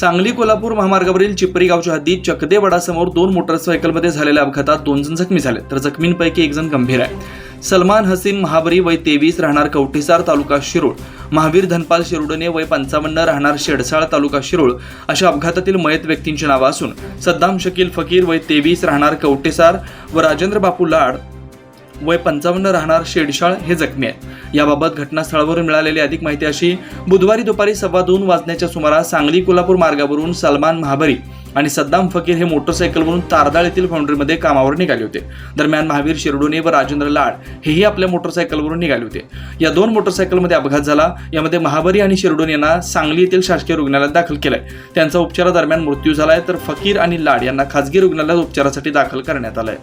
सांगली कोल्हापूर महामार्गावरील चिपरी गावच्या हद्दीत चकदेवडासमोर दोन मोटरसायकलमध्ये झालेल्या अपघातात दोन जण जखमी झाले तर जखमींपैकी एक जण गंभीर आहे. सलमान हसीन महाबरी वय तेवीस राहणार कवठेसार तालुका शिरूळ. महावीर धनपाल शिरोडने वय पंचावन्न राहणार शेडसाळ तालुका शिरूळ अशा अपघातातील मयत व्यक्तींची नावं असून सद्दाम शकील फकीर वय तेवीस राहणार कवठेसार व राजेंद्र बापू लाड वय पंचावन्न राहणार शेडशाळ हे जखमी आहेत. याबाबत घटनास्थळावरून मिळालेली अधिक माहिती अशी बुधवारी दुपारी सव्वा दोन वाजण्याच्या सुमारास सांगली कोल्हापूर मार्गावरून सलमान महाबरी आणि सद्दाम फकीर हे मोटरसायकलवरून तारदाळ येथील फाउंड्रीमध्ये कामावर निघाले होते. दरम्यान महावीर शिरडोने व राजेंद्र लाड हेही आपल्या मोटरसायकलवरून निघाले होते. या दोन मोटरसायकलमध्ये अपघात झाला. यामध्ये महाबरी आणि शिरडोन यांना सांगली येथील शासकीय रुग्णालयात दाखल केलाय. त्यांचा उपचारादरम्यान मृत्यू झालाय तर फकीर आणि लाड यांना खासगी रुग्णालयात उपचारासाठी दाखल करण्यात आलंय.